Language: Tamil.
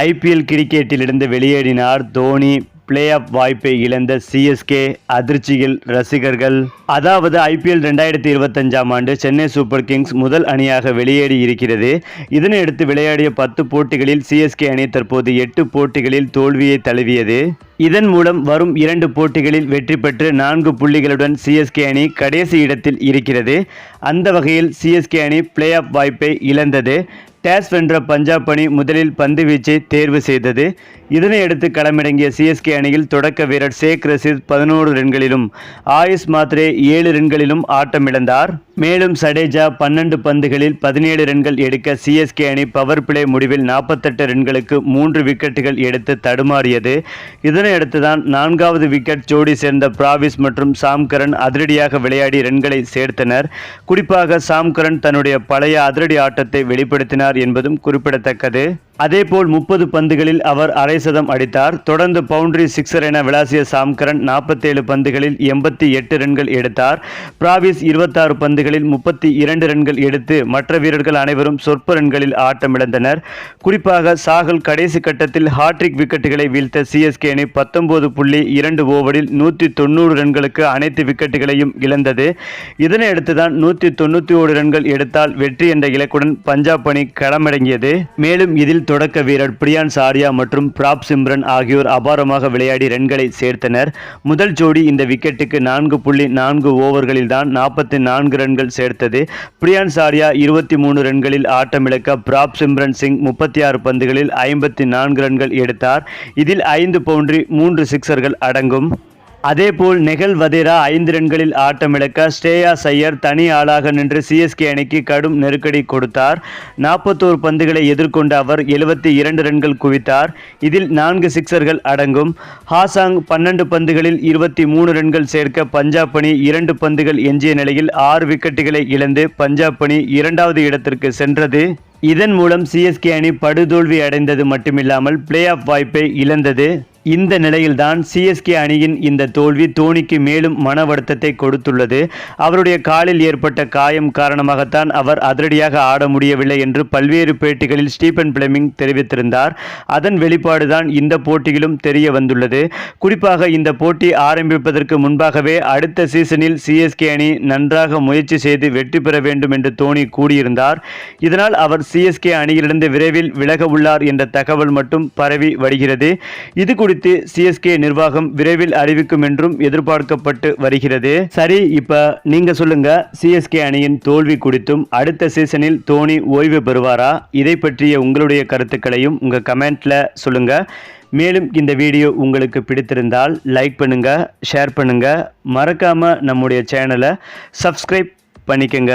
ஐபிஎல் கிரிக்கெட்டிலிருந்து வெளியேறினார். தோனி பிளே ஆஃப் வாய்ப்பை இழந்த சிஎஸ்கே அதிர்ச்சியில் ரசிகர்கள். அதாவது ஐபிஎல் ரெண்டாயிரத்தி இருபத்தஞ்சாம் ஆண்டு சென்னை சூப்பர் கிங்ஸ் முதல் அணியாக வெளியேறி இருக்கிறது. இதனையடுத்து விளையாடிய பத்து போட்டிகளில் சிஎஸ்கே அணி தற்போது எட்டு போட்டிகளில் தோல்வியை தழுவியது. இதன் மூலம் வரும் இரண்டு போட்டிகளில் வெற்றி பெற்று நான்கு புள்ளிகளுடன் சிஎஸ்கே அணி கடைசி இடத்தில் இருக்கிறது. அந்த வகையில் சிஎஸ்கே அணி பிளே ஆஃப் வாய்ப்பை இழந்தது. டேஸ் வென்ற பஞ்சாப் அணி முதலில் பந்து வீச்சை தேர்வு செய்தது. இதனையடுத்து களமிறங்கிய சிஎஸ்கே அணியில் தொடக்க வீரர் ஷேக் ரசீத் பதினோரு ரன்களிலும் ஆயுஷ் மாத்ரே ஏழு ரன்களிலும் ஆட்டமிழந்தார். மேலும் சடேஜா பன்னெண்டு பந்துகளில் பதினேழு ரன்கள் எடுக்க சிஎஸ்கே அணி பவர் பிளே முடிவில் நாற்பத்தெட்டு ரன்களுக்கு மூன்று விக்கெட்டுகள் எடுத்து தடுமாறியது. இதனையடுத்துதான் நான்காவது விக்கெட் ஜோடி சேர்ந்த பிராவிஸ் மற்றும் சாம்கரன் அதிரடியாக விளையாடி ரன்களை சேர்த்தனர். குறிப்பாக சாம்கரன் தன்னுடைய பழைய அதிரடி ஆட்டத்தை வெளிப்படுத்தினார் என்பதும் குறிப்பிடத்தக்கது. அதேபோல் முப்பது பந்துகளில் அவர் அரை சதம் அடித்தார். தொடர்ந்து பவுண்டரி சிக்ஸர் என விளாசிய சாம்கரன் நாற்பத்தேழு பந்துகளில் எண்பத்தி எட்டு ரன்கள் எடுத்தார். பிராவிஸ் இருபத்தாறு பந்துகளில் முப்பத்தி இரண்டு ரன்கள் எடுத்து மற்ற வீரர்கள் அனைவரும் சொற்ப ரன்களில் ஆட்டமிழந்தனர். குறிப்பாக சாகல் கடைசி கட்டத்தில் ஹாட்ரிக் விக்கெட்டுகளை வீழ்த்த சிஎஸ்கே அணி பத்தொன்பது புள்ளி இரண்டு ஓவரில் நூற்றி தொண்ணூறு ரன்களுக்கு அனைத்து விக்கெட்டுகளையும் இழந்தது. இதனையடுத்துதான் நூற்றி தொண்ணூற்றி ஓரு ரன்கள் எடுத்தால் வெற்றி என்ற இலக்குடன் பஞ்சாப் அணி களமிறங்கியது. மேலும் இதில் இதில் தொடக்க வீரர் பிரியான் சாரியா மற்றும் பிராப் சிம்ரன் ஆகியோர் அபாரமாக விளையாடி ரன்களை சேர்த்தனர். முதல் ஜோடி இந்த விக்கெட்டுக்கு நான்கு புள்ளி நான்கு ஓவர்களில் தான் நாற்பத்தி நான்கு ரன்கள் சேர்த்தது. பிரியான் சாரியா இருபத்தி மூணு ரன்களில் ஆட்டமிழக்க பிராப் சிம்ரன் சிங் முப்பத்தி ஆறு பந்துகளில் ஐம்பத்தி நான்கு ரன்கள் எடுத்தார். இதில் ஐந்து பவுண்டரி மூன்று சிக்சர்கள் அடங்கும். அதேபோல் நெகல் வதேரா ஐந்து ரன்களில் ஆட்டமிழக்க ஸ்ரேயா சையர் தனி ஆளாக நின்று சிஎஸ்கே அணிக்கு கடும் நெருக்கடி கொடுத்தார். நாற்பத்தோரு பந்துகளை எதிர்கொண்ட அவர் எழுபத்தி இரண்டு ரன்கள் குவித்தார். இதில் நான்கு சிக்சர்கள் அடங்கும். ஹாசாங் பன்னெண்டு பந்துகளில் இருபத்தி மூணு ரன்கள் சேர்க்க பஞ்சாப் அணி இரண்டு பந்துகள் எஞ்சிய நிலையில் ஆறு விக்கெட்டுகளை இழந்து பஞ்சாப் அணி இரண்டாவது இடத்திற்கு சென்றது. இதன் மூலம் சிஎஸ்கே அணி படுதோல்வி அடைந்தது மட்டுமில்லாமல் பிளே ஆஃப் வாய்ப்பை இழந்தது. இந்த நிலையில்தான் சிஎஸ்கே அணியின் இந்த தோல்வி தோனிக்கு மேலும் மன வருத்தத்தை கொடுத்துள்ளது. அவருடைய காலில் ஏற்பட்ட காயம் காரணமாகத்தான் அவர் அதிரடியாக ஆட முடியவில்லை என்று பல்வேறு பேட்டிகளில் ஸ்டீபன் பிளெமிங் தெரிவித்திருந்தார். அதன் வெளிப்பாடுதான் இந்த போட்டியிலும் தெரிய வந்துள்ளது. குறிப்பாக இந்த போட்டி ஆரம்பிப்பதற்கு முன்பாகவே அடுத்த சீசனில் சிஎஸ்கே அணி நன்றாக முயற்சி செய்து வெற்றி பெற வேண்டும் என்று தோனி கூறியிருந்தார். இதனால் அவர் சிஎஸ்கே அணியிலிருந்து விரைவில் விலக உள்ளார் என்ற தகவல் மட்டும் பரவி வருகிறது. இது குறித்து சிஎஸ்கே நிர்வாகம் விரைவில் அறிவிக்கும் என்றும் எதிர்பார்க்கப்பட்டு வருகிறது. சரி இப்ப நீங்க சொல்லுங்க சிஎஸ்கே அணியின் தோல்வி குறித்தும் அடுத்த சீசனில் தோனி ஓய்வு பெறுவாரா? இதை பற்றிய உங்களுடைய கருத்துக்களையும் உங்க கமெண்ட்ல சொல்லுங்க. மேலும் இந்த வீடியோ உங்களுக்கு பிடித்திருந்தால் லைக் பண்ணுங்க ஷேர் பண்ணுங்க. மறக்காம நம்முடைய சேனலை சப்ஸ்கிரைப் பண்ணிக்கங்க.